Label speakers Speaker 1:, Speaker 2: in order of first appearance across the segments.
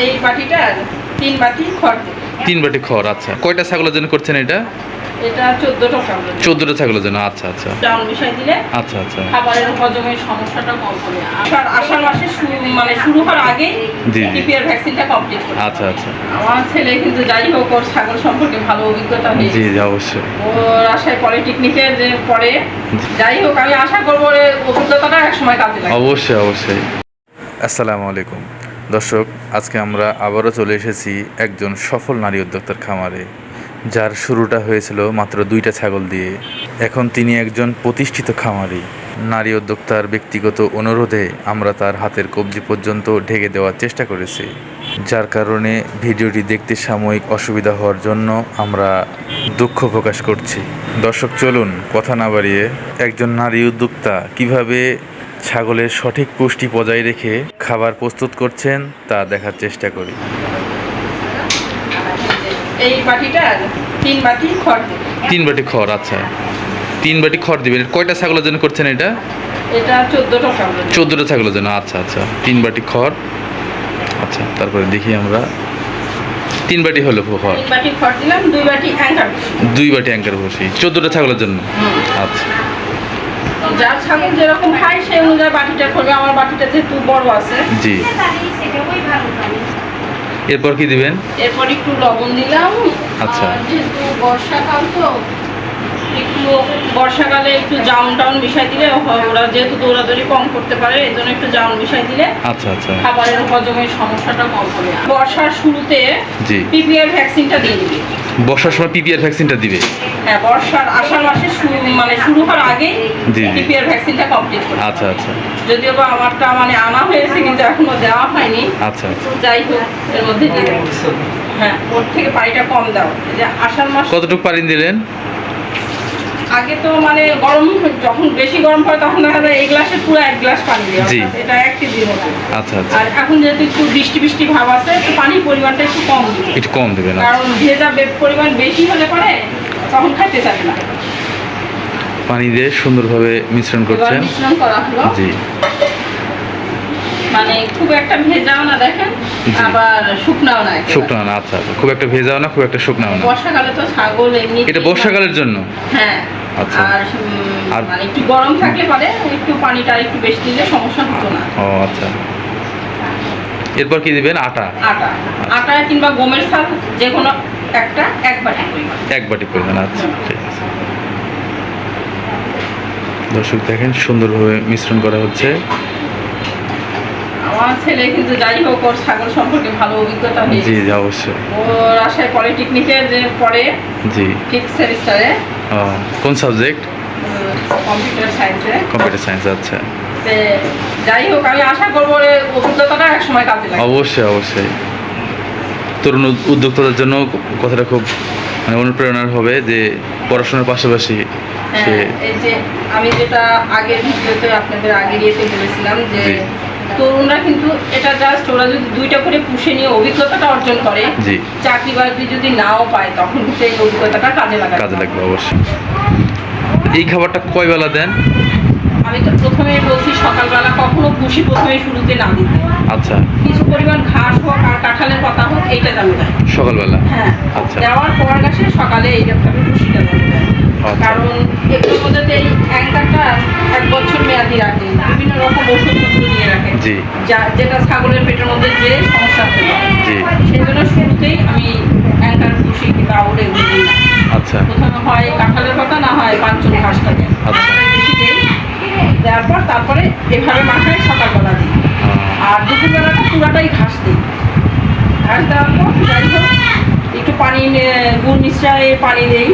Speaker 1: এই বাটিটা তিন বাটি খড়
Speaker 2: তিন বাটি খড় আচ্ছা। কয়টা ছাগলের জন্য করছেন এটা?
Speaker 1: এটা চোদ্দটা চাউল
Speaker 2: চোদ্দটা ছাগলের জন্য আচ্ছা আচ্ছা।
Speaker 1: চাউল মিশাই দিলে
Speaker 2: আচ্ছা আচ্ছা।
Speaker 1: খাবারের হজমের সমস্যাটা কম হবে। আষাঢ় আষাঢ় মাসে মানে শুরু হওয়ার আগে
Speaker 2: জি, জি।
Speaker 1: পিপিআর ভ্যাকসিনটা কমপ্লিট করে
Speaker 2: আচ্ছা আচ্ছা।
Speaker 1: আমার ছেলে কিন্তু যাই হোক ওর ছাগল সম্পর্কে ভালো অভিজ্ঞতা হয়েছে।
Speaker 2: জি অবশ্যই।
Speaker 1: ওর আশায় পলিটেকনিকে যে পড়ে যাই হোক আমি আশা করব ওর অভিজ্ঞতাটা একসময় কাজে লাগে
Speaker 2: অবশ্যই অবশ্যই। আসসালামু আলাইকুম। দর্শক, আজকে আমরা আবারও চলে এসেছি একজন সফল নারী উদ্যোক্তার খামারে, যার শুরুটা হয়েছিল মাত্র দুইটা ছাগল দিয়ে। এখন তিনি একজন প্রতিষ্ঠিত খামারি। নারী উদ্যোক্তার ব্যক্তিগত অনুরোধে আমরা তার হাতের কবজি পর্যন্ত ঢেকে দেওয়ার চেষ্টা করেছি। যার কারণে ভিডিওটি দেখতে সাময়িক অসুবিধা হওয়ার জন্য আমরা দুঃখ প্রকাশ করছি। দর্শক, চলুন কথা না বাড়িয়ে একজন নারী উদ্যোক্তা কীভাবে ছাগলের সঠিক পুষ্টি বজায় রেখে খাবার প্রস্তুত করছেন তা দেখার চেষ্টা করি।
Speaker 1: এই বাটিটা তিন বাটি খড়
Speaker 2: তিন বাটি খড় আচ্ছা। তিন বাটি খড় দিবেন। কয়টা ছাগলের জন্য করছেন এটা?
Speaker 1: এটা চোদ্দটা
Speaker 2: ছাগলের জন্য। আচ্ছা আচ্ছা। তিন বাটি খড়। আচ্ছা তারপরে দেখি আমরা। তিন বাটি হলো খড়।
Speaker 1: খড় দুই বাটি অ্যাঙ্কার
Speaker 2: দুই বাটি চোদ্দোটা ছাগলের জন্য? আচ্ছা।
Speaker 1: যার ছাগল যেরকম খায় সেই অনুযায়ী বাটিটা করবে। আমার বাটিটা যেহেতু বড় আছে।
Speaker 2: জি। এরপর কি দিবেন?
Speaker 1: এরপর একটু লবণ দিলাম।
Speaker 2: আচ্ছা।
Speaker 1: যেহেতু বর্ষাকাল তো একটু বর্ষাকালে একটু জাউন টাউন মিশাই দিলে ওরা যেহেতু দৌড়াদৌড়ি কম করতে পারে এই জন্য একটু জাউন মিশাই দিলে
Speaker 2: আচ্ছা আচ্ছা।
Speaker 1: খাবারের হজমের সমস্যাটা কম হবে। বর্ষার শুরুতে
Speaker 2: জি।
Speaker 1: পিপিআর ভ্যাকসিনটা দিয়ে দিবে।
Speaker 2: বর্ষার সময় পিপিআর ভ্যাকসিনটা দিবে।
Speaker 1: হ্যাঁ বর্ষার আষাঢ় মাসে শুরু মানে শুরু হওয়ার আগে। পিপিআর ভ্যাকসিনটা কমপ্লিট করে
Speaker 2: আচ্ছা আচ্ছা।
Speaker 1: যদিও বা আমারটা মানে আনা হয়েছে কিন্তু এখনও দেওয়া হয়নি।
Speaker 2: আচ্ছা আচ্ছা।
Speaker 1: যাই হোক এর মধ্যে দিয়ে দেবো হ্যাঁ ওর থেকে পানিটা কম দাও। যে আষাঢ় মাস
Speaker 2: কতটুকু পানি দিলেন?
Speaker 1: আগে তো মানে গরম যখন বেশি গরম পড়ে তখন দেখা যায় এই গ্লাসে পুরো এক গ্লাস পানি দেওয়া এটা এক কেজির মতো।
Speaker 2: আচ্ছা আচ্ছা।
Speaker 1: আর এখন যেহেতু একটু বৃষ্টি বৃষ্টি ভাব আছে একটু পানির পরিমাণটা একটু কম দিবে।
Speaker 2: একটু কম দেবেন
Speaker 1: কারণ ভেজা পরিমাণ বেশি হলে পরে তখন খাইতে চাবে না।
Speaker 2: পানি দিয়ে সুন্দরভাবে মিশ্রণ করছেন।
Speaker 1: মিশ্রণ করা হলো।
Speaker 2: জি।
Speaker 1: মানে খুব একটা ভেজাও না দেখেন। আবার শুকনাও না একেবারে।
Speaker 2: শুকনো না আচ্ছা আচ্ছা। খুব একটা ভেজাও না খুব একটা শুকনাও না।
Speaker 1: বর্ষাকালে তো ছাগল এমনি
Speaker 2: এটা বর্ষাকালের জন্য?
Speaker 1: হ্যাঁ। আর মানে একটু গরম থাকলে পরে একটু পানিটা একটু বেশি দিলে সমস্যা হতো না।
Speaker 2: ও আচ্ছা। এরপর কি দিবেন? আটা।
Speaker 1: আটা। আটা কিংবা গমের চাল যে কোনো একটা এক বাটি পরিমাণ
Speaker 2: এক বাটি পরিমাণ আচ্ছা ঠিক আছে। দর্শক দেখেন সুন্দরভাবে মিশ্রণ করা হচ্ছে।
Speaker 1: আমার ছেলে কিন্তু যাই হোক ওর ছাগল সম্পর্কে ভালো অভিজ্ঞতা হয়েছে।
Speaker 2: জি অবশ্যই।
Speaker 1: ওর আশায় পলিটেকনিকে যে পড়ে
Speaker 2: জি।
Speaker 1: ফিফথ সেমিস্টারে
Speaker 2: কোন সাবজেক্ট
Speaker 1: কম্পিউটার সায়েন্সে
Speaker 2: কম্পিউটার সায়েন্স আচ্ছা।
Speaker 1: যাই হোক আমি আশা করব ওর অভিজ্ঞতাটা একসময় কাজে লাগে
Speaker 2: অবশ্যই অবশ্যই। তরুণ উদ- উদ্যোক্তাদের জন্য কথাটা খুব মানে অনুপ্রেরণার হবে যে পড়াশোনার পাশাপাশি
Speaker 1: হ্যাঁ, এই যে আমি যেটা আগের ভিডিওতে আপনাদের আগের ইয়েতে বলেছিলাম যে। তরুণরা কিন্তু এটা জাস্ট ওরা যদি দুইটা করে পুষে নিয়ে অভিজ্ঞতাটা অর্জন করে চাকরি বাকরি যদি নাও পায় তখন কিন্তু এই অভিজ্ঞতাটা কাজে লাগায়
Speaker 2: কাজে লাগবে অবশ্যই। এই খাবারটা কয় বেলা দেন?
Speaker 1: আমি তো প্রথমে বলছি সকালবেলা কখনো পুষি প্রথমে শুরুতে না দিতে।
Speaker 2: আচ্ছা।
Speaker 1: কিছু পরিমাণ ঘাস হোক আর কাঁঠালের পাতা হোক এইটা জানি দেয়।
Speaker 2: সকালবেলা?
Speaker 1: হ্যাঁ।
Speaker 2: আচ্ছা।
Speaker 1: দেওয়ার পর গাছে সকালে এইটা ভাবে পুষিটা জানি দেয়। কারণ এগুলোর মধ্যে তো এই অ্যাঙ্কারটা এক বছর মেয়াদি রাখে। বিভিন্ন রকম ওষুধপত্র দিয়ে রাখে।
Speaker 2: জি।
Speaker 1: যা যেটা ছাগলের পেটের মধ্যে যে সমস্যা হতে পারে।
Speaker 2: জি।
Speaker 1: সেই জন্য শুরুতেই আমি অ্যাঙ্কার পুষি কিংবা আউট এগুলো দিই।
Speaker 2: আচ্ছা।
Speaker 1: প্রথমে হয় কাঁঠালের পাতা না হয় পাঁচজন ঘাসটা দেয়
Speaker 2: আচ্ছা।
Speaker 1: বেশি দেই। দেওয়ার পর তারপরে এভাবে মাথায় সকালবেলা দিই। আর দুপুরবেলাটা পুরাটাই ঘাস দিই ঘাস দেওয়ার পর যাই হোক একটু পানি মিশ্রায় পানি দেই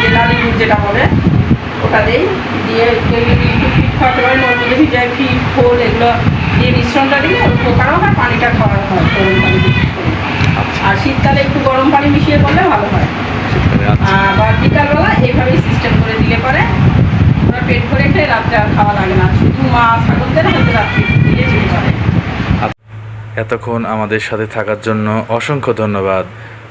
Speaker 1: যে লালি গুড় যেটা বলে ওটা দেই দিয়ে একটু ফিট খাওয়াতে পারে ওর মধ্যে ভিজায় ফিট খোল এগুলো দিয়ে মিশ্রণটা দিলে উপকারও হয় পানিটা খাওয়ানো হয় গরম পানি আর শীতকালে একটু গরম পানি মিশিয়ে করলে ভালো হয়।
Speaker 2: আচ্ছা।
Speaker 1: আবার বিকালবেলা এইভাবেই সিস্টেম করে দিলে পরে। ওরা পেট ভরে খেয়ে রাত্রে আর খাওয়া লাগে না। শুধু মা ছাগলদের হয়তো রাত্রি দিয়ে পারে
Speaker 2: এতক্ষণ আমাদের সাথে থাকার জন্য অসংখ্য ধন্যবাদ।